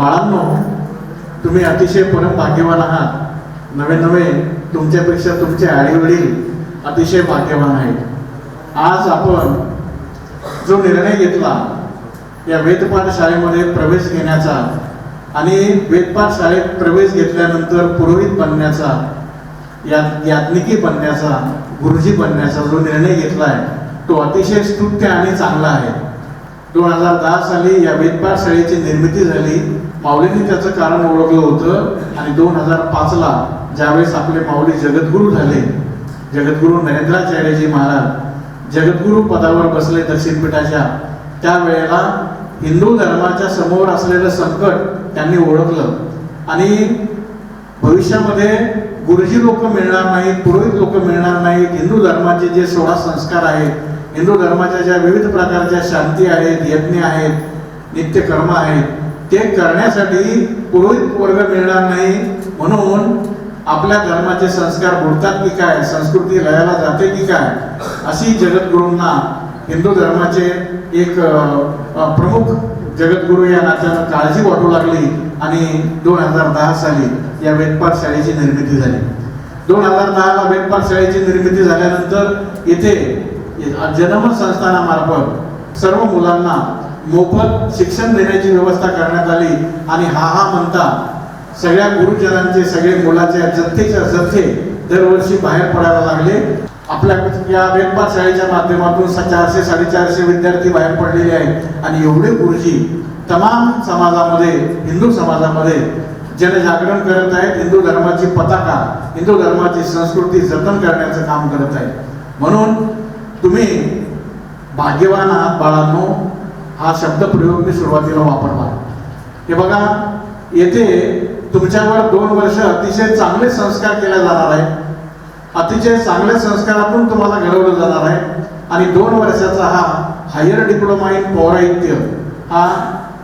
बाळांनो तुम्ही अतिशय परम भाग्यवान आहात. नवे नवे तुमच्यापेक्षा तुमचे आईवडील अतिशय भाग्यवान आहेत. आज आपण जो निर्णय घेतला या वेदपाठ शाळेमध्ये प्रवेश घेण्याचा आणि वेदपाठ शाळेत प्रवेश घेतल्यानंतर पुरोहित बनण्याचा या याज्ञिकी बनण्याचा गुरुजी बनण्याचा जो निर्णय घेतला आहे तो अतिशय स्तुत्य आणि चांगला आहे. दोन हजार दहा साली या वेदपाठ शाळेची निर्मिती झाली. माऊलींनी त्याचं कारण ओळखलं होतं आणि दोन हजार पाचला ज्यावेळेस आपले माऊली जगद्गुरू झाले जगद्गुरू नरेंद्राचार्यजी महाराज जगद्गुरू पदावर बसले दक्षिण पीठाच्या त्यावेळेला हिंदू धर्माच्या समोर असलेलं संकट त्यांनी ओळखलं. आणि भविष्यामध्ये गुरुजी लोक मिळणार नाहीत पुरोहित लोक मिळणार नाहीत हिंदू धर्माचे जे सोळा संस्कार आहेत हिंदू धर्माच्या ज्या विविध प्रकारच्या शांती आहेत यज्ञ आहेत नित्यकर्म आहेत ते करण्यासाठी पुरोहित वर्ग मिळणार नाही. म्हणून आपल्या धर्माचे संस्कार बुडतात की काय? संस्कृती लयाला जाते की काय? अशी जगद्गुरूंना हिंदू धर्माचे एक प्रमुख जगद्गुरू या नात्यानं काळजी वाटू लागली आणि दोन हजार दहा साली या वेदपाठ शाळेची निर्मिती झाली. दोन हजार दहाला वेदपाठ शाळेची निर्मिती झाल्यानंतर इथे जनमत संस्थानामार्फत सर्व मुलांना मोफत शिक्षण देण्याची व्यवस्था करण्यात आली आणि हा हा म्हणता सगळ्या गुरुजनांचे सगळे मुलाचे जथ्थेच्या जथ्थे दरवर्षी बाहेर पडायला लागले. आपल्या या वेदपाठ शाळेच्या माध्यमातून चारशे साडेचारशे विद्यार्थी बाहेर पडलेले आहेत. आणि एवढे गुरुजी तमाम समाजामध्ये हिंदू समाजामध्ये जनजागरण करत आहेत. हिंदू धर्माची पताका हिंदू धर्माची संस्कृती जतन करण्याचं काम करत आहेत. म्हणून तुम्ही भाग्यवान आहात बाळांनो. हा शब्दप्रयोग मी सुरुवातीला वापरला हे बघा येथे तुमच्यावर दोन वर्ष अतिशय चांगले संस्कार केले जाणार आहे अतिशय चांगले संस्कारातून तुम्हाला घडवलं जाणार आहे आणि दोन वर्षाचा हा हायर डिप्लोमा इन पौराहित्य हा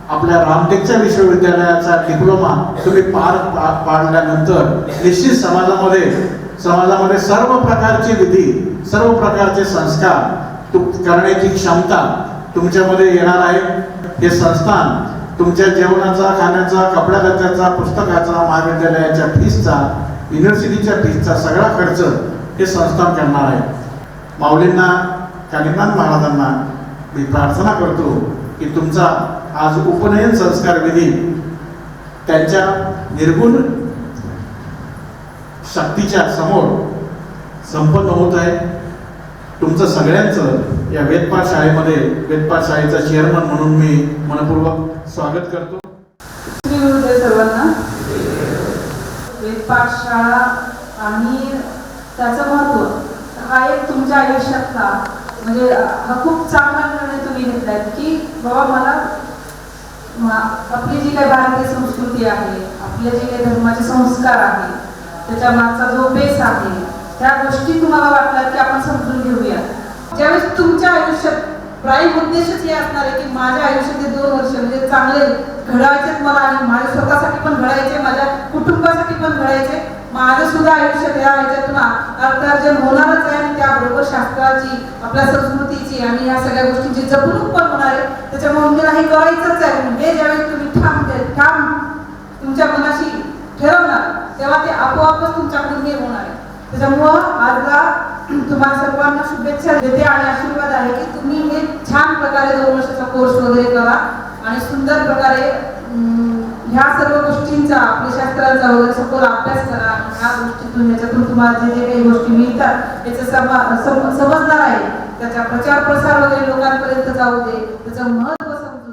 आपल्या रामटेकच्या विश्वविद्यालयाचा डिप्लोमा तुम्ही पार पा- पाडल्यानंतर निश्चित समाजामध्ये समाजामध्ये सर्व प्रकारची विधी सर्व प्रकारचे संस्कार करण्याची क्षमता तुमच्यामध्ये येणार आहे. हे संस्थान तुमच्या जेवणाचा खाण्याचा कपड्या खर्चाचा पुस्तकाचा महाविद्यालयाच्या फीसचा युनिव्हर्सिटीच्या फीसचा सगळा खर्च हे संस्थान करणार आहे. माऊलींना कानिनाथ महाराजांना मी प्रार्थना करतो की तुमचा आज उपनयन संस्कार विधी त्यांच्या निर्गुण शक्तीच्या समोर संपन्न होत आहे. तुमचं सगळ्यांचं या वेदपाठ शाळेमध्ये वेदपाठ शाळेचा चेअरमन म्हणून मी मनपूर्वक स्वागत करतो. श्री गुरुदेव सर्वांना वेदपाठ शाळा आणि त्याचं महत्त्व हा एक तुमच्या आयुष्यातला म्हणजे हा खूप चांगला निर्णय तुम्ही घेतलाय की बाबा मला आपली जी काही भारतीय संस्कृती आहे आपले जे काही धर्माचे संस्कार आहे त्याच्या मागचा जो बेस आहे त्या गोष्टी तुम्हाला वाटतात की आपण समजून घेऊया ज्यावेळेस तुमच्या आयुष्यात प्राईम उद्देशच हे असणार आहे की माझ्या आयुष्यात दोन वर्ष म्हणजे चांगले घडायचे मला आणि माझ्या स्वतःसाठी पण घडायचे माझ्या कुटुंबासाठी पण घडायचे माझं सुद्धा आयुष्य त्या ह्याच्यातून अर्थार्जन होणारच आहे आणि त्याबरोबर शास्त्राची आपल्या संस्कृतीची आणि या सगळ्या गोष्टींची जपणूक पण होणार आहे. त्याच्यामुळे मला हे करायचंच आहे. म्हणून हे ज्यावेळेस तुम्ही ठाम ठाम तुमच्या मनाशी ठरवणार तेव्हा ते आपोआपच तुमच्याकडून हे होणार आहे. त्याच्यामुळं आजला तुम्हाला सर्वांना शुभेच्छा देते आणि आशीर्वाद आहे की तुम्ही हे छान प्रकारे दोन वर्षाचा कोर्स वगैरे करा आणि सुंदर प्रकारे ह्या सर्व गोष्टींचा आपल्या शास्त्रांचा वगैरे सखोल अभ्यास करा. ह्या गोष्टीतून याच्यातून तुम्हाला जे जे काही गोष्टी मिळतात याचा समा सम- समजणार आहे. त्याचा प्रचार प्रसार वगैरे लोकांपर्यंत जाऊ दे. त्याचं महत्त्व समजू